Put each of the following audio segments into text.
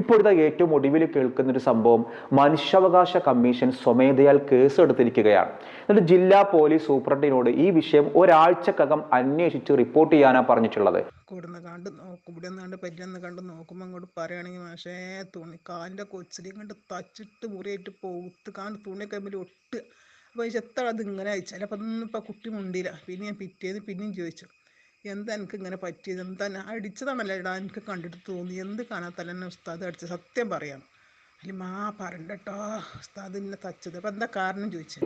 ഇപ്പോഴത്തെ ഏറ്റവും ഒടുവിൽ കേൾക്കുന്ന ഒരു സംഭവം മനുഷ്യാവകാശ കമ്മീഷൻ സ്വമേധയാൽ കേസ് എടുത്തിരിക്കുകയാണ് എന്നിട്ട് ജില്ലാ പോലീസ് സൂപ്രണ്ടിനോട് ഈ വിഷയം ഒരാഴ്ചക്കകം അന്വേഷിച്ച് റിപ്പോർട്ട് ചെയ്യാനാണ് പറഞ്ഞിട്ടുള്ളത്. കണ്ട് അങ്ങോട്ട് പറയുകയാണെങ്കിൽ പക്ഷേ തുണി കൊച്ചിലും കണ്ട് തച്ചിട്ട് മുറിയായിട്ട് പോത്ത് ഒട്ട്. അപ്പോൾ എത്ര അത് ഇങ്ങനെ അയച്ചാൽ അപ്പം അതൊന്നും കുട്ടി മുണ്ടിയില്ല. പിന്നെ ഞാൻ പിറ്റേന്ന് പിന്നെയും ചോദിച്ചു. എന്താ എനിക്ക് ഇങ്ങനെ പറ്റിയത്? എന്താ അടിച്ചതാണല്ലോ ഇടാ എനിക്ക് കണ്ടിട്ട് തോന്നി. എന്ത് കാണാത്തല്ല എന്നെ ഉസ്താദ് അടിച്ചത്? സത്യം പറയാം.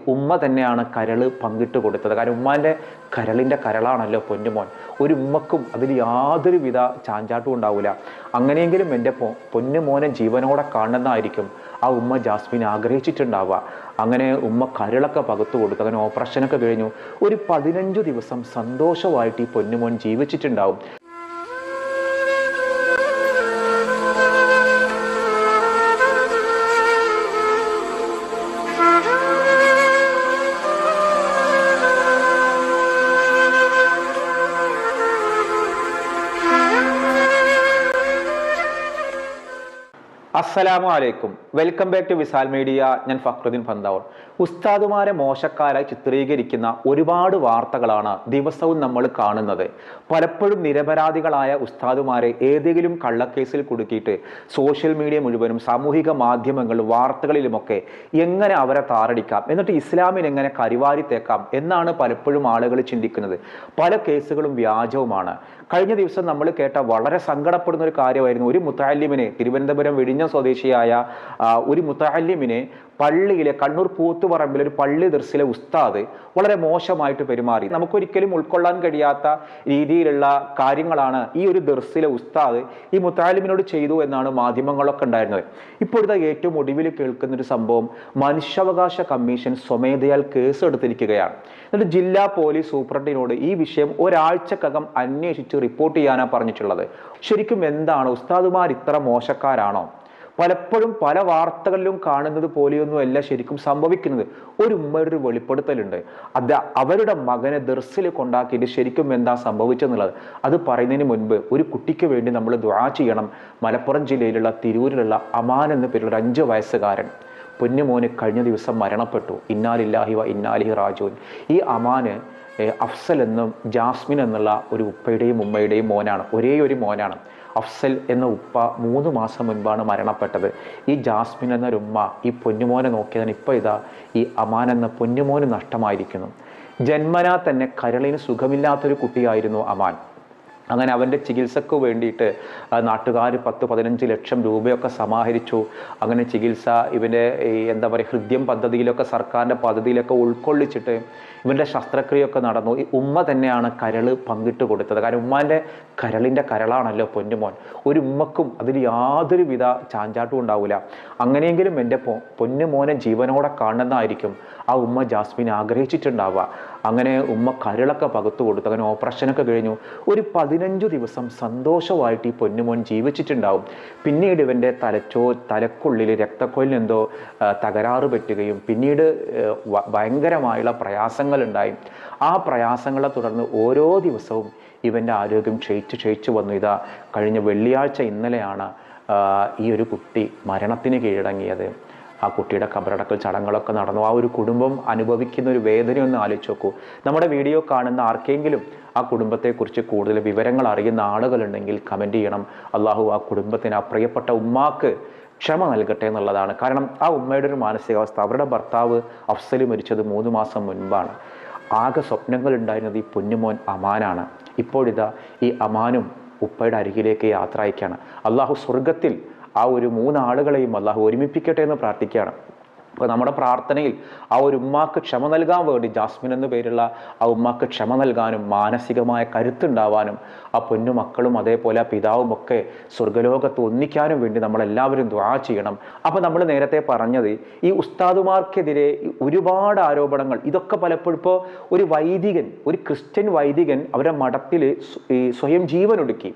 ഉമ്മ തന്നെയാണ് കരൾ പങ്കിട്ട് കൊടുത്തത്. കാരണം ഉമ്മാന്റെ കരളിന്റെ കരളാണല്ലോ പൊന്നുമോൻ. ഒരു ഉമ്മക്കും അതിൽ യാതൊരു വിധ ചാഞ്ചാട്ടും ഉണ്ടാവില്ല അങ്ങനെയെങ്കിലും എന്റെ പൊ പൊന്നുമോനെ ജീവനോടെ കാണുന്നതായിരിക്കും. ആ ഉമ്മ ജാസ്മിൻ ആഗ്രഹിച്ചിട്ടുണ്ടാവുക. അങ്ങനെ ഉമ്മ കരളൊക്കെ പകുത്തു കൊടുത്തു. അങ്ങനെ ഓപ്പറേഷനൊക്കെ കഴിഞ്ഞു. ഒരു പതിനഞ്ചു ദിവസം സന്തോഷമായിട്ട് ഈ പൊന്നുമോൻ ജീവിച്ചിട്ടുണ്ടാവും. അസ്സലാമു അലൈക്കും. Welcome back to Visal media. ഞാൻ ഫക്രുദ്ദീൻ ഫന്താവൂർ ഉസ്താദുമാരെ മോശക്കാരായി ചിത്രീകരിക്കുന്ന ഒരുപാട് വാർത്തകളാണ് ദിവസവും നമ്മൾ കാണുന്നത്. പലപ്പോഴും നിരപരാധികളായ ഉസ്താദുമാരെ ഏതെങ്കിലും കള്ളക്കേസിൽ കുടുക്കിയിട്ട് സോഷ്യൽ മീഡിയ മുഴുവനും സാമൂഹിക മാധ്യമങ്ങളിലും വാർത്തകളിലുമൊക്കെ എങ്ങനെ അവരെ താറടിക്കാം? എന്നിട്ട് ഇസ്ലാമിന് എങ്ങനെ കരിവാരിത്തേക്കാം എന്നാണ് പലപ്പോഴും ആളുകൾ ചിന്തിക്കുന്നത്. പല കേസുകളും വ്യാജവുമാണ്. കഴിഞ്ഞ ദിവസം നമ്മൾ കേട്ട വളരെ സങ്കടപ്പെടുന്ന ഒരു കാര്യമായിരുന്നു. ഒരു മുത്താലിമിനെ തിരുവനന്തപുരം വിഴിഞ്ഞ സ്വദേശിയായ ഒരു മുത്താലിമിനെ പള്ളിയിലെ കണ്ണൂർ പൂത്തുപറമ്പിലെ ഒരു പള്ളി ദർസിലെ ഉസ്താദ് വളരെ മോശമായിട്ട് പെരുമാറി. നമുക്കൊരിക്കലും ഉൾക്കൊള്ളാൻ കഴിയാത്ത രീതിയിലുള്ള കാര്യങ്ങളാണ് ഈ ഒരു ദർസിലെ ഉസ്താദ് ഈ മുത്താലിമിനോട് ചെയ്തു എന്നാണ് മാധ്യമങ്ങളൊക്കെ ഉണ്ടായിരുന്നത്. ഇപ്പോഴത്തെ ഏറ്റവും ഒടുവിൽ കേൾക്കുന്ന ഒരു സംഭവം മനുഷ്യാവകാശ കമ്മീഷൻ സ്വമേധയാൽ കേസ് എടുത്തിരിക്കുകയാണ് എന്നിട്ട് ജില്ലാ പോലീസ് സൂപ്രണ്ടിനോട് ഈ വിഷയം ഒരാഴ്ചക്കകം അന്വേഷിച്ച് റിപ്പോർട്ട് ചെയ്യാനാണ് പറഞ്ഞിട്ടുള്ളത്. ശരിക്കും എന്താണ്? ഉസ്താദുമാർ ഇത്ര മോശക്കാരാണോ? പലപ്പോഴും പല വാർത്തകളിലും കാണുന്നത് പോലെയൊന്നുമല്ല ശരിക്കും സംഭവിക്കുന്നത്. ഒരു ഉമ്മയുടെ ഒരു വെളിപ്പെടുത്തലുണ്ട്. അത് അവരുടെ മകനെ ദർസിൽ കൊണ്ടാക്കിയിട്ട് ശരിക്കും എന്താ സംഭവിച്ചെന്നുള്ളത്. അത് പറയുന്നതിന് മുൻപ് ഒരു കുട്ടിക്ക് വേണ്ടി നമ്മൾ ദ്വാ ചെയ്യണം. മലപ്പുറം ജില്ലയിലുള്ള തിരൂരിലുള്ള അമാൻ എന്ന പേരുള്ള അഞ്ച് വയസ്സുകാരൻ പൊന്നുമോന് കഴിഞ്ഞ ദിവസം മരണപ്പെട്ടു. ഇന്നാലില്ലാഹി വ ഇന്നാലിഹി റാജുൻ ഈ അമാന് അഫ്സൽ എന്നും ജാസ്മിൻ എന്നുള്ള ഒരു ഉപ്പയുടെയും ഉമ്മയുടെയും മോനാണ്. ഒരേ ഒരു മോനാണ്. അഫ്സൽ എന്ന ഉപ്പ മൂന്ന് മാസം മുൻപാണ് മരണപ്പെട്ടത്. ഈ ജാസ്മിൻ എന്നൊരു ഉമ്മ ഈ പൊന്നുമോനെ നോക്കിയതിന് ഇപ്പോൾ ഇതാ ഈ അമാൻ എന്ന പൊന്നുമോന് നഷ്ടമായിരിക്കുന്നു. ജന്മനാ തന്നെ കരളിന് സുഖമില്ലാത്തൊരു കുട്ടിയായിരുന്നു അമാൻ. അങ്ങനെ അവന്റെ ചികിത്സക്ക് വേണ്ടിയിട്ട് നാട്ടുകാർ പത്ത് പതിനഞ്ച് ലക്ഷം രൂപയൊക്കെ സമാഹരിച്ചു. അങ്ങനെ ചികിത്സ ഇവന്റെ എന്താ പറയുക ഹൃദ്യം പദ്ധതിയിലൊക്കെ സർക്കാരിന്റെ പദ്ധതിയിലൊക്കെ ഉൾക്കൊള്ളിച്ചിട്ട് ഇവന്റെ ശസ്ത്രക്രിയയൊക്കെ നടന്നു. ഉമ്മ തന്നെയാണ് കരൾ പങ്കിട്ട് കൊടുത്തത്. കാരണം ഉമ്മാന്റെ കരളിന്റെ കരളാണല്ലോ പൊന്നുമോൻ. ഒരു ഉമ്മക്കും അതിൽ യാതൊരു വിധ ചാഞ്ചാട്ടും ഉണ്ടാവില്ല. അങ്ങനെയെങ്കിലും എന്റെ പൊന്നുമോനെ ജീവനോടെ കാണുന്നതായിരിക്കും. ആ ഉമ്മ ജാസ്മിൻ ആഗ്രഹിച്ചിട്ടുണ്ടാവുക. അങ്ങനെ ഉമ്മ കരളൊക്കെ പകുത്തു കൊടുത്തു. അങ്ങനെ ഓപ്പറേഷനൊക്കെ കഴിഞ്ഞു. ഒരു പതിനഞ്ചു ദിവസം സന്തോഷമായിട്ട് ഈ പൊന്നുമോൻ ജീവിച്ചിട്ടുണ്ടാവും. പിന്നീട് ഇവന്റെ തലച്ചോ തലക്കുള്ളിൽ രക്തക്കൊല്ലിൽ എന്തോ തകരാറ് പറ്റുകയും പിന്നീട് ഭയങ്കരമായുള്ള പ്രയാസങ്ങൾ പ്രയാസങ്ങളുണ്ടായി. ആ പ്രയാസങ്ങളെ തുടർന്ന് ഓരോ ദിവസവും ഇവന്റെ ആരോഗ്യം ക്ഷയിച്ചു ക്ഷയിച്ചു വന്നു. ഇതാ കഴിഞ്ഞ വെള്ളിയാഴ്ച ഇന്നലെയാണ് ഈ ഒരു കുട്ടി മരണത്തിന് കീഴടങ്ങിയത്. ആ കുട്ടിയുടെ കബറടക്കൽ ചടങ്ങുകളൊക്കെ നടന്നു. ആ ഒരു കുടുംബം അനുഭവിക്കുന്ന ഒരു വേദനയൊന്ന് ആലോചിച്ച് നോക്കൂ. നമ്മുടെ വീഡിയോ കാണുന്ന ആർക്കെങ്കിലും ആ കുടുംബത്തെക്കുറിച്ച് കൂടുതൽ വിവരങ്ങൾ അറിയുന്ന ആളുകളുണ്ടെങ്കിൽ കമന്റ് ചെയ്യണം. അള്ളാഹു ആ കുടുംബത്തിന് ആ പ്രിയപ്പെട്ട ഉമ്മാക്ക് ക്ഷമ നൽകട്ടെ എന്നുള്ളതാണ്. കാരണം ആ ഉമ്മയുടെ ഒരു മാനസികാവസ്ഥ അവരുടെ ഭർത്താവ് അഫ്സൽ മരിച്ചത് മൂന്ന് മാസം മുൻപാണ്. ആകെ സ്വപ്നങ്ങൾ ഉണ്ടായിരുന്നത് ഈ പൊന്നുമോൻ അമാനാണ്. ഇപ്പോഴിതാ ഈ അമാനും ഉപ്പയുടെ അരികിലേക്ക് യാത്ര അയക്കുകയാണ് അള്ളാഹു സ്വർഗത്തിൽ ആ ഒരു മൂന്നാളുകളെയും അള്ളാഹു ഒരുമിപ്പിക്കട്ടെ എന്ന് പ്രാർത്ഥിക്കുകയാണ്. അപ്പോൾ നമ്മുടെ പ്രാർത്ഥനയിൽ ആ ഒരു ഉമ്മാക്ക് ക്ഷമ നൽകാൻ വേണ്ടി ജാസ്മിൻ എന്ന പേരുള്ള ആ ഉമ്മാക്ക് ക്ഷമ നൽകാനും മാനസികമായ കരുത്തുണ്ടാവാനും ആ പൊന്നു മക്കളും അതേപോലെ ആ പിതാവും ഒക്കെ സ്വർഗലോകത്ത് ഒന്നിക്കാനും വേണ്ടി നമ്മളെല്ലാവരും ദ്വാ ചെയ്യണം. അപ്പോൾ നമ്മൾ നേരത്തെ പറഞ്ഞത് ഈ ഉസ്താദുമാർക്കെതിരെ ഒരുപാട് ആരോപണങ്ങൾ. ഇതൊക്കെ പലപ്പോഴും ഇപ്പോൾ ഒരു വൈദികൻ ഒരു ക്രിസ്ത്യൻ വൈദികൻ അവരുടെ മഠത്തിൽ ഈ സ്വയം ജീവനൊടുക്കി.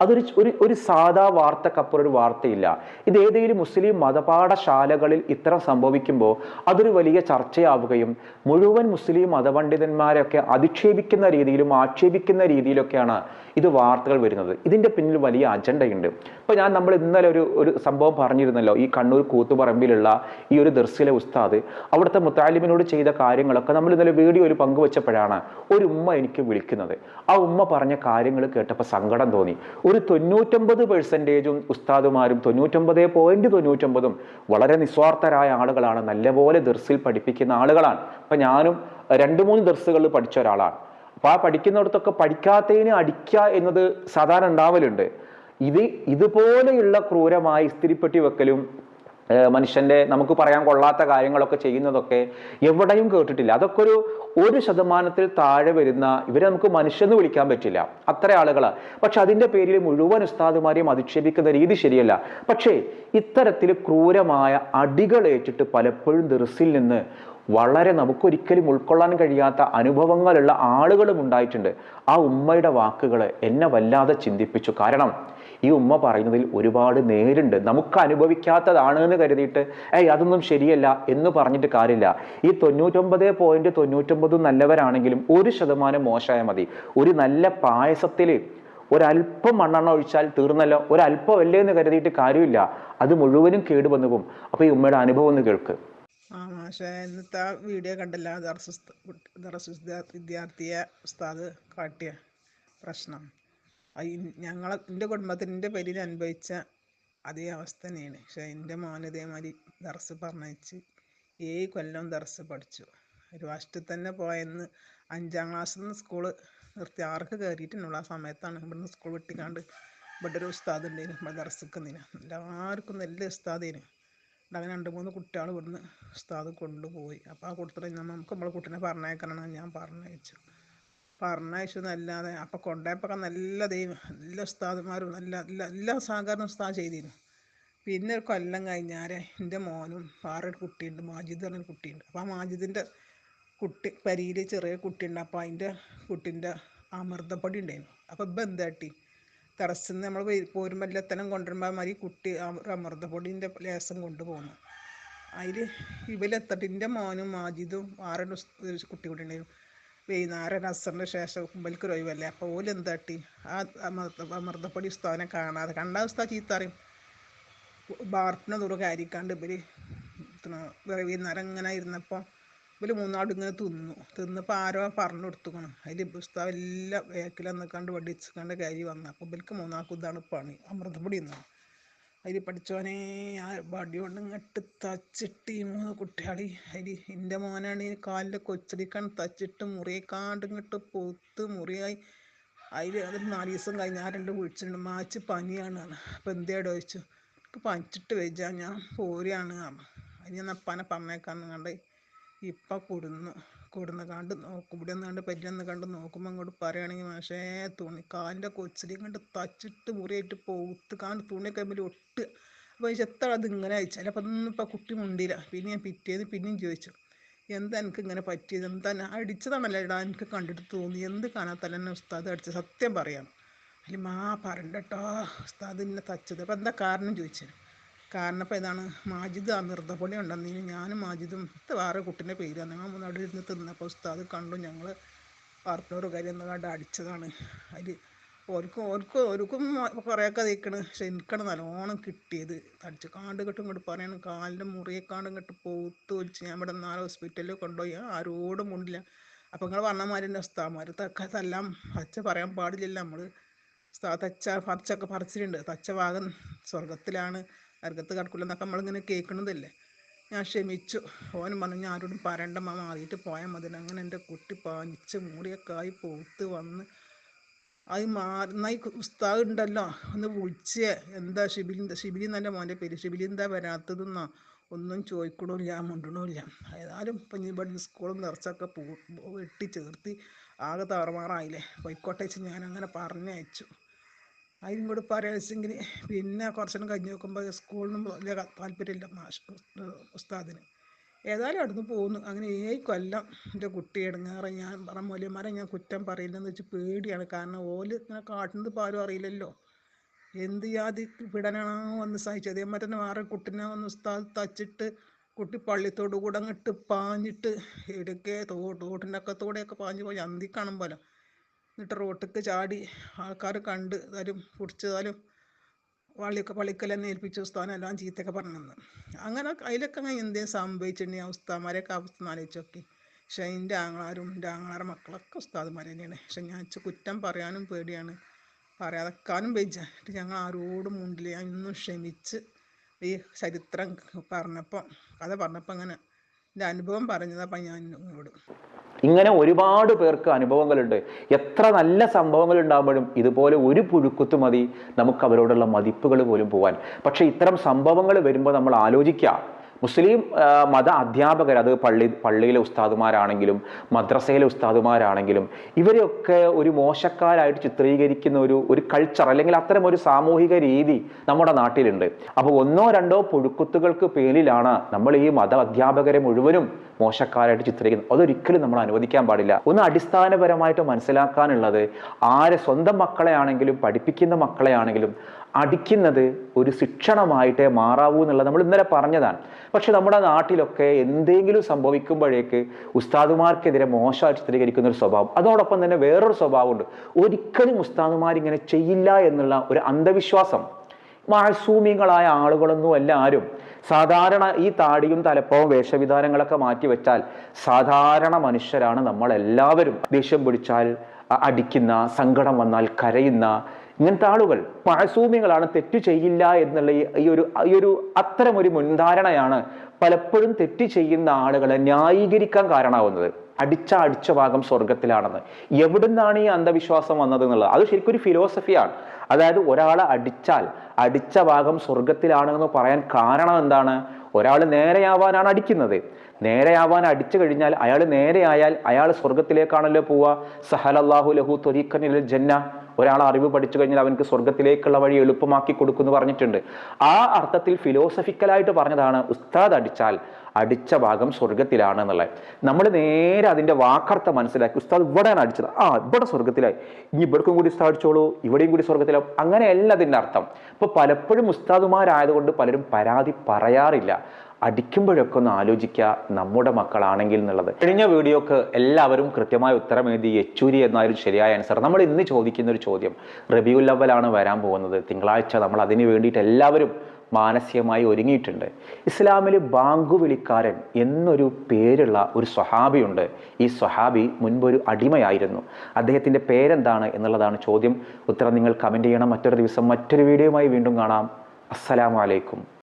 അതൊരു ഒരു ഒരു സാധാ വാർത്തക്കപ്പുറം ഒരു വാർത്തയില്ല. ഇത് ഏതെങ്കിലും മുസ്ലിം മതപാഠശാലകളിൽ ഇത്തരം സംഭവിക്കുമ്പോൾ അതൊരു വലിയ ചർച്ചയാവുകയും മുഴുവൻ മുസ്ലിം മതപണ്ഡിതന്മാരെയൊക്കെ അധിക്ഷേപിക്കുന്ന രീതിയിലും ആക്ഷേപിക്കുന്ന രീതിയിലൊക്കെയാണ് ഇത് വാർത്തകൾ വരുന്നത്. ഇതിന്റെ പിന്നിൽ വലിയ അജണ്ടയുണ്ട്. ഇപ്പോൾ ഞാൻ നമ്മൾ ഇന്നലെ ഒരു ഒരു സംഭവം പറഞ്ഞിരുന്നല്ലോ. ഈ കണ്ണൂർ കൂത്തുപറമ്പിലുള്ള ഈ ഒരു ദർസിലെ ഉസ്താദ് അവിടുത്തെ മുത്താലിമിനോട് ചെയ്ത കാര്യങ്ങളൊക്കെ നമ്മൾ ഇന്നലെ വീഡിയോയിൽ പങ്കുവച്ചപ്പോഴാണ് ഒരു ഉമ്മ എനിക്ക് വിളിക്കുന്നത്. ആ ഉമ്മ പറഞ്ഞ കാര്യങ്ങൾ കേട്ടപ്പോൾ സങ്കടം തോന്നി. ഒരു തൊണ്ണൂറ്റൊമ്പത് പെർസെന്റേജും ഉസ്താദുമാരും തൊണ്ണൂറ്റൊമ്പത് പോയിന്റ് തൊണ്ണൂറ്റൊമ്പതും വളരെ നിസ്വാർത്ഥരായ ആളുകളാണ്. നല്ലപോലെ ദർസിൽ പഠിപ്പിക്കുന്ന ആളുകളാണ്. അപ്പം ഞാനും രണ്ട് മൂന്ന് ദർസുകളിൽ പഠിച്ച ഒരാളാണ്. അപ്പോൾ ആ പഠിക്കുന്നിടത്തൊക്കെ പഠിക്കാത്തതിന് അടിക്കുക എന്നത് സാധാരണ ഉണ്ടാവലുണ്ട്. ഇത് ഇതുപോലെയുള്ള ക്രൂരമായി ഇസ്തിരിപ്പെട്ടി വെക്കലും ഏഹ് മനുഷ്യന്റെ നമുക്ക് പറയാൻ കൊള്ളാത്ത കാര്യങ്ങളൊക്കെ ചെയ്യുന്നതൊക്കെ എവിടെയും കേട്ടിട്ടില്ല. അതൊക്കെ ഒരു ഒരു ശതമാനത്തിൽ താഴെ വരുന്ന ഇവരെ നമുക്ക് മനുഷ്യന്ന് വിളിക്കാൻ പറ്റില്ല. അത്ര ആളുകളാ. പക്ഷെ അതിന്റെ പേരിൽ മുഴുവൻ ഉസ്താദുമാരെയും അധിക്ഷേപിക്കുന്ന രീതി ശരിയല്ല. പക്ഷേ ഇത്തരത്തിൽ ക്രൂരമായ അടികളേറ്റിട്ട് പലപ്പോഴും ദർസിൽ നിന്ന് വളരെ നമുക്കൊരിക്കലും ഉൾക്കൊള്ളാൻ കഴിയാത്ത അനുഭവങ്ങളുള്ള ആളുകളും ഉണ്ടായിട്ടുണ്ട്. ആ ഉമ്മയുടെ വാക്കുകൾ എന്നെ വല്ലാതെ ചിന്തിപ്പിച്ചു. കാരണം ഈ ഉമ്മ പറയുന്നതിൽ ഒരുപാട് നേരുണ്ട്. നമുക്ക് അനുഭവിക്കാത്തതാണ് എന്ന് കരുതിയിട്ട് ഏയ് അതൊന്നും ശരിയല്ല എന്ന് പറഞ്ഞിട്ട് കാര്യമില്ല. ഈ തൊണ്ണൂറ്റൊമ്പത് പോയിന്റ് തൊണ്ണൂറ്റൊമ്പത് നല്ലവരാണെങ്കിലും ഒരു ശതമാനം മോശമായ മതി. ഒരു നല്ല പായസത്തിൽ ഒരല്പം മണ്ണെണ്ണ ഒഴിച്ചാൽ തീർന്നല്ലോ ഒരല്പം അല്ലേ എന്ന് കരുതിയിട്ട് കാര്യമില്ല. അത് മുഴുവനും കേട് വന്നു പോകും. അപ്പൊ ഈ ഉമ്മയുടെ അനുഭവം ഒന്ന് കേൾക്ക്. ആ മാഷെ ഇന്നത്തെ വീഡിയോ കണ്ടല്ല. ദർസസ് വിദ്യാർത്ഥിയെ ഉസ്താദ് കാട്ടിയ പ്രശ്നം. ഞങ്ങളെ എന്റെ കുടുംബത്തിൽ എന്റെ പേരിൽ അനുഭവിച്ച അതേ അവസ്ഥ തന്നെയാണ്. പക്ഷെ എന്റെ മോൻ ഇതേമാതിരി ദർസ് പറഞ്ഞയച്ച് ഏഴ് കൊല്ലം ദർസ് പഠിച്ചു. ഒരു വർഷത്തിൽ തന്നെ പോയെന്ന് അഞ്ചാം ക്ലാസ്സിൽ നിന്ന് സ്കൂൾ നിർത്തി. ആർക്ക് കയറിയിട്ടുള്ളൂ ആ സമയത്താണ് ഇവിടുന്ന് സ്കൂൾ വിട്ടിക്കാണ്ട് ഇവിടെ ഒരു ഉസ്താദ് ഉണ്ടായിരുന്നു ഇവിടെ ദർസിക്കുന്നില്ല എല്ലാവർക്കും നല്ല ഉസ്താദേനു. അങ്ങനെ രണ്ട് മൂന്ന് കുട്ടികൾ ഇവിടുന്ന് ഉസ്താദ് കൊണ്ടുപോയി. അപ്പോൾ ആ കൂട്ടത്തിൽ നമുക്ക് നമ്മളെ കുട്ടീനെ പറഞ്ഞേക്കണം ഞാൻ പറഞ്ഞയച്ചു പറഞ്ഞയച്ചു അല്ലാതെ അപ്പം കൊണ്ടുപോയപ്പോൾ നല്ല ദൈവം നല്ല ഉസ്താദുമാരും നല്ല നല്ല എല്ലാ സഹകരണം ഉസ്താദ് ചെയ്തിരുന്നു. പിന്നെ ഒരു കൊല്ലം കഴിഞ്ഞാരെ എന്റെ മോനും വേറൊരു കുട്ടിയുണ്ട് മാജിദ് പറഞ്ഞൊരു കുട്ടിയുണ്ട്. അപ്പോൾ ആ മാജിദിന്റെ കുട്ടി പരിയിൽ ചെറിയ കുട്ടിയുണ്ട്. അപ്പോൾ അതിന്റെ കുട്ടീന്റെ അമൃതപ്പൊടി ഉണ്ടായിരുന്നു. അപ്പോൾ ഇപ്പം എന്താട്ടി നിന്ന് നമ്മൾ പോരുമ്പോൾ എല്ലാത്തനം കൊണ്ടുവരുമ്പോൾ മാതിരി കുട്ടി അമൃതപ്പൊടിന്റെ ലേസം കൊണ്ടുപോകുന്നു അതിൽ ഇവലെത്തട്ട് എന്റെ മോനും മാജിദും ഒരു കുട്ടി കൂടി ഉണ്ടായിരുന്നു. വൈകുന്നേരം അസറിന് ശേഷം കുമ്പലിക്ക് ഒഴിവല്ലേ? അപ്പോൾ ഓൽ എന്താട്ടി ആ അമൃത അമൃതപ്പൊടി ഉസ്താവിനെ കാണാതെ കണ്ട ഉസ്താവ് ചീത്ത അറിയും ബാർപ്പിനെ ദൂരെ കാര്യക്കാണ്ട് ഇവർ വൈകുന്നേരം ഇങ്ങനെ ഇരുന്നപ്പോൾ ഇവർ മൂന്നാളും ഇങ്ങനെ തിന്നു. തിന്നപ്പോൾ ആരോ പറഞ്ഞു കൊടുത്തുക്കണം. അതിൽ പുസ്തകം എല്ലാം വേക്കിലെന്ന് കണ്ട് വടിച്ച് കണ്ട് കയറി വന്നു. അപ്പോൾ ഇവർക്ക് മൂന്നാൾക്കും ഇതാണ് പണി. അമൃതപ്പൊടി തിന്നു. അതിൽ പഠിച്ചോനെ ആ വടി കൊണ്ട് ഇങ്ങോട്ട് തച്ചിട്ട് ഈ മൂന്ന് കുട്ടികളി. അതിൽ എന്റെ മോനാണ് ഈ കാലിന്റെ കൊച്ചടിക്കാണ് തച്ചിട്ട് മുറിയേക്കാണ്ട് ഇങ്ങോട്ട് പൊത്ത് മുറിയായി. അതിൽ അത് നാല് ദിവസം കഴിഞ്ഞ് ആ രണ്ട് വിളിച്ചിട്ടുണ്ട് മാച്ച് പനിയാണ് അപ്പോൾ എന്തേടോ ചോദിച്ചു. എനിക്ക് പനിച്ചിട്ട് വെച്ചാൽ ഞാൻ പോരുകയാണ് അതിന് ഞാൻ അപ്പാനെ പറഞ്ഞേക്കാന്ന് കണ്ട് ഇപ്പം കൊടുന്നു കൊടുന്ന് കണ്ട് നോക്കും. ഇവിടെ നിന്ന് കണ്ട് പറ്റിയെന്ന് കണ്ട് നോക്കുമ്പോൾ അങ്ങോട്ട് പറയുകയാണെങ്കിൽ മാഷേ തുണി കാലിന്റെ കൊച്ചിലി കണ്ട് തച്ചിട്ട് മുറിയായിട്ട് പോത്ത് കാണ്ട് തുണിയൊക്കെ തമ്മിൽ ഒട്ട്. അപ്പോൾ എത്ര അത് ഇങ്ങനെ അയച്ചാൽ അപ്പം ഒന്നും ഇപ്പം കുട്ടി മുണ്ടില്ല പിന്നെ ഞാൻ പിറ്റേന്ന് പിന്നെയും ചോദിച്ചു. എന്താ എനിക്ക് ഇങ്ങനെ പറ്റിയത്? എന്താ അടിച്ചതാണല്ലോ ഇടാ എനിക്ക് കണ്ടിട്ട് തോന്നി. എന്ത് കാണാത്തല്ല എന്നെ ഉസ്താദ് അടിച്ച സത്യം പറയാം. അല്ല മാ പറയണ്ട കേട്ടോ ഉസ്താദ് ഇന്നെ തച്ചത്. അപ്പം എന്താ കാരണം ചോദിച്ചത് കാരണം ഇപ്പം ഇതാണ് മാജിദ് ആ അമൃതപ്പൊടി ഉണ്ടെന്നെങ്കിൽ ഞാനും മാജിദും വേറെ കുട്ടീന്റെ പേരാണ് ഞങ്ങൾ മൂന്നാട് ഇരുന്ന് തിന്നപ്പോൾ ഉസ്താദ് കണ്ടു ഞങ്ങൾ പറഞ്ഞൊരു കാര്യം കണ്ട് അടിച്ചതാണ്. അതിൽ ഓർക്കും ഓർക്കും ഓർക്കും കുറേയൊക്കെ തേക്കണ് പക്ഷെ എനിക്കാണ് നല്ലോണം കിട്ടിയത്. അടിച്ച് കാണ്ട് കെട്ടും ഇങ്ങോട്ട് പറയണം. കാലിന്റെ മുറിയെ കാണ്ട് ഇങ്ങോട്ട് പോത്ത് ഒലിച്ച് ഞാൻ ഇവിടെ നാല് ഹോസ്പിറ്റലിൽ കൊണ്ടുപോയി. ആരോടും മുണ്ടില്ല. അപ്പം നിങ്ങൾ പറഞ്ഞ മാതിരി തന്നെ ഉസ്താമാർ തല്ലാം അച്ഛ പറയാൻ പാടില്ലല്ലോ നമ്മൾ തച്ച പറിച്ചൊക്കെ പറിച്ചിട്ടുണ്ട്. തച്ച ഭാഗം സ്വർഗത്തിലാണ് നരകത്ത് കിടക്കില്ലെന്നൊക്കെ നമ്മളിങ്ങനെ കേൾക്കണതല്ലേ? ഞാൻ ക്ഷമിച്ചു. ഓൻ പറഞ്ഞു ഞാൻ ആരോടും പറയണ്ട മാ മാറിയിട്ട് പോയാൽ മതി. അങ്ങനെ എന്റെ കുട്ടി പാഞ്ഞിച്ച് മൂടിയൊക്കെ ആയി പോത്ത് വന്ന് അത് മാറുന്നായി ഉസ്താവ് ഉണ്ടല്ലോ ഒന്ന് വിളിച്ചേ. എന്താ ഷിബിലി? ഷിബിലി എന്നല്ല മോന്റെ പേര്. ഷിബിലി എന്താ വരാത്തതെന്നോ? ഒന്നും ചോദിക്കണമില്ല മുണ്ടണമില്ല ഏതായാലും ഇപ്പം ഇവിടെ സ്കൂളും നിറച്ചൊക്കെ പോ വെട്ടി ചേർത്തി ആകെ താറുമാറായില്ലേ പോയിക്കോട്ടെ വെച്ച് ഞാൻ അങ്ങനെ പറഞ്ഞയച്ചു. അതിനും കൂടി പറയാച്ചെങ്കിൽ പിന്നെ കുറച്ചെണ്ണം കഴിഞ്ഞ് നോക്കുമ്പോൾ സ്കൂളിനും വലിയ താല്പര്യമില്ല മാഷ് ഉസ്താദിന്. ഏതായാലും അവിടുന്ന് പോകുന്നു അങ്ങനെ ഏഴ് കൊല്ലം എന്റെ കുട്ടി ഇടങ്ങാറ്. ഞാൻ പറഞ്ഞ മൂല്യന്മാരെ ഞാൻ കുറ്റം പറയില്ലെന്ന് വെച്ച് പേടിയാണ്. കാരണം ഓൽ ഇങ്ങനെ കാട്ടുന്നത് പാലും അറിയില്ലല്ലോ. എന്ത് ജാതി പിടനാണോ വന്ന് സഹിച്ചത്? അതേമാതിരി തന്നെ വേറെ കുട്ടിനെ വന്ന് ഉസ്താദ് തച്ചിട്ട് കുട്ടി പള്ളിത്തോട് കൂടെ അങ്ങിട്ട് പാഞ്ഞിട്ട് എടുക്കെ തോട്ട് തോട്ടിന്റെ അക്കത്തോടെയൊക്കെ പാഞ്ഞു പോയി. അന്തി കാണുമ്പോൾ എന്നിട്ട് റോട്ടിക്ക് ചാടി ആൾക്കാർ കണ്ട് തരും പിടിച്ചതാലും വള്ളിയൊക്കെ പള്ളിക്കലെന്നെ ഏൽപ്പിച്ചു ഉസ്താദിനെ എല്ലാം ചീത്തയൊക്കെ പറഞ്ഞെന്ന്. അങ്ങനെ അതിലൊക്കെ അങ്ങനെ എന്തേലും സംഭവിച്ചിട്ടുണ്ടെങ്കിൽ ആ ഉസ്താദ്മാരെയൊക്കെ അവസ്ഥ ആലോചിച്ചൊക്കെ. പക്ഷെ എന്റെ ആങ്ങളാരും എന്റെ ആങ്ങളാരുടെ മക്കളൊക്കെ ഉസ്താദ്മാർ തന്നെയാണ് പക്ഷെ ഞാൻ കുറ്റം പറയാനും പേടിയാണ്. പറയാതെക്കാനും വെച്ച ഞങ്ങൾ ആരോടും മുണ്ടില്ല. ഞാൻ ഇന്നും ക്ഷമിച്ച് ഈ ചരിത്രം പറഞ്ഞപ്പം കഥ പറഞ്ഞപ്പോൾ അങ്ങനെ എന്റെ അനുഭവം പറഞ്ഞതപ്പം ഞാൻ നിങ്ങളോട് ഇങ്ങനെ ഒരുപാട് പേർക്ക് അനുഭവങ്ങളുണ്ട്. എത്ര നല്ല സംഭവങ്ങൾ ഉണ്ടാകുമ്പോഴും ഇതുപോലെ ഒരു പുഴുക്കുത്ത് മതി. നമുക്ക് അവരോടുള്ള മതിപ്പുകൾ പോലും പോവാൻ. പക്ഷേ ഇത്തരം സംഭവങ്ങൾ വരുമ്പോൾ നമ്മൾ ആലോചിക്കുക. മുസ്ലിം മത അധ്യാപകർ അത് പള്ളി പള്ളിയിലെ ഉസ്താദുമാരാണെങ്കിലും മദ്രസയിലെ ഉസ്താദുമാരാണെങ്കിലും ഇവരെയൊക്കെ ഒരു മോശക്കാരായിട്ട് ചിത്രീകരിക്കുന്ന ഒരു ഒരു കൾച്ചർ അല്ലെങ്കിൽ അത്തരം ഒരു സാമൂഹിക രീതി നമ്മുടെ നാട്ടിലുണ്ട്. അപ്പോൾ ഒന്നോ രണ്ടോ പുഴുക്കുത്തുകൾക്ക് പേരിലാണ് നമ്മൾ ഈ മത അധ്യാപകരെ മുഴുവനും മോശക്കാരായിട്ട് ചിത്രീകരിക്കുന്നത്. അതൊരിക്കലും നമ്മൾ അനുവദിക്കാൻ പാടില്ല. ഒന്ന് അടിസ്ഥാനപരമായിട്ട് മനസ്സിലാക്കാനുള്ളത് ആരെ സ്വന്തം മക്കളെയാണെങ്കിലും പഠിപ്പിക്കുന്ന മക്കളെ ആണെങ്കിലും അടിക്കുന്നത് ഒരു ശിക്ഷണമായിട്ടേ മാറാവൂ എന്നുള്ളത് നമ്മൾ ഇന്നലെ പറഞ്ഞതാണ്. പക്ഷെ നമ്മുടെ നാട്ടിലൊക്കെ എന്തെങ്കിലും സംഭവിക്കുമ്പോഴേക്ക് ഉസ്താദുമാർക്കെതിരെ മോശമായി ചിത്രീകരിക്കുന്ന ഒരു സ്വഭാവം അതോടൊപ്പം തന്നെ വേറൊരു സ്വഭാവമുണ്ട്. ഒരിക്കലും ഉസ്താദുമാർ ഇങ്ങനെ ചെയ്യില്ല എന്നുള്ള ഒരു അന്ധവിശ്വാസം. മാസൂമ്യങ്ങളായ ആളുകളൊന്നും അല്ല ആരും. സാധാരണ ഈ താടിയും തലപ്പവും വേഷവിധാനങ്ങളൊക്കെ മാറ്റി വെച്ചാൽ സാധാരണ മനുഷ്യരാണ് നമ്മളെല്ലാവരും. ദേഷ്യം പിടിച്ചാൽ അടിക്കുന്ന സങ്കടം വന്നാൽ കരയുന്ന ഇങ്ങനത്തെ ആളുകൾ മാസൂമ്യങ്ങളാണ് തെറ്റു ചെയ്യില്ല എന്നുള്ള ഈ- ഈ ഒരു ഈ ഒരു അത്തരമൊരു മുൻധാരണയാണ് പലപ്പോഴും തെറ്റ് ചെയ്യുന്ന ആളുകളെ ന്യായീകരിക്കാൻ കാരണമാവുന്നത്. അടിച്ച അടിച്ച ഭാഗം സ്വർഗത്തിലാണെന്ന് എവിടുന്നാണ് ഈ അന്ധവിശ്വാസം വന്നത് എന്നുള്ളത്? അത് ശരിക്കും ഒരു ഫിലോസഫിയാണ് അതായത് ഒരാളെ അടിച്ചാൽ അടിച്ച ഭാഗം സ്വർഗത്തിലാണെന്ന് പറയാൻ കാരണം എന്താണ്? ഒരാൾ നേരെയാവാനാണ് അടിക്കുന്നത്. നേരെയാവാൻ അടിച്ചു കഴിഞ്ഞാൽ അയാൾ നേരെയായാൽ അയാൾ സ്വർഗത്തിലേക്കാണല്ലോ പോവുക. സഹലല്ലാഹു ലഹു തൊരീഖനിൽ ജന്ന. ഒരാൾ അറിവ് പഠിച്ചു കഴിഞ്ഞാൽ അവനക്ക് സ്വർഗത്തിലേക്കുള്ള വഴി എളുപ്പമാക്കി കൊടുക്കുന്നു പറഞ്ഞിട്ടുണ്ട്. ആ അർത്ഥത്തിൽ ഫിലോസഫിക്കലായിട്ട് പറഞ്ഞതാണ് ഉസ്താദ് അടിച്ചാൽ അടിച്ച ഭാഗം സ്വർഗത്തിലാണ് എന്നുള്ളത്. നമ്മൾ നേരെ അതിന്റെ വാക്കർത്ഥം മനസ്സിലാക്കി ഉസ്താദ് ഇവിടെയാണ് അടിച്ചത്. ആ ഇവിടെ സ്വർഗത്തിലായി ഇനി ഇവിടേക്കും കൂടി ഉസ്താദ് അടിച്ചോളൂ ഇവിടെയും കൂടി സ്വർഗത്തിലാവും അങ്ങനെയല്ല അതിന്റെ അർത്ഥം. ഇപ്പൊ പലപ്പോഴും ഉസ്താദുമാരായതുകൊണ്ട് പലരും പരാതി പറയാറില്ല. അടിക്കുമ്പോഴൊക്കെ ഒന്ന് ആലോചിക്കുക നമ്മുടെ മക്കളാണെങ്കിൽ എന്നുള്ളത്. കഴിഞ്ഞ വീഡിയോക്ക് എല്ലാവരും കൃത്യമായ ഉത്തരം എഴുതി യെച്ചൂരി എന്നായിരുന്നു ശരിയായ ആൻസർ നമ്മൾ ഇന്ന് ചോദിക്കുന്ന ഒരു ചോദ്യം റബിയുൽ അവലാണ് വരാൻ പോകുന്നത്. തിങ്കളാഴ്ച നമ്മൾ അതിന് വേണ്ടിയിട്ട് എല്ലാവരും മാനസികമായി ഒരുങ്ങിയിട്ടുണ്ട്. ഇസ്ലാമിൽ ബാങ്കു വിളിക്കാരൻ എന്നൊരു പേരുള്ള ഒരു സ്വഹാബിയുണ്ട് ഈ സ്വഹാബി മുൻപൊരു അടിമയായിരുന്നു. അദ്ദേഹത്തിന്റെ പേരെന്താണ് എന്നുള്ളതാണ് ചോദ്യം. ഉത്തരം നിങ്ങൾ കമന്റ് ചെയ്യണം. മറ്റൊരു ദിവസം മറ്റൊരു വീഡിയോയുമായി വീണ്ടും കാണാം. അസ്സലാമു അലൈക്കും.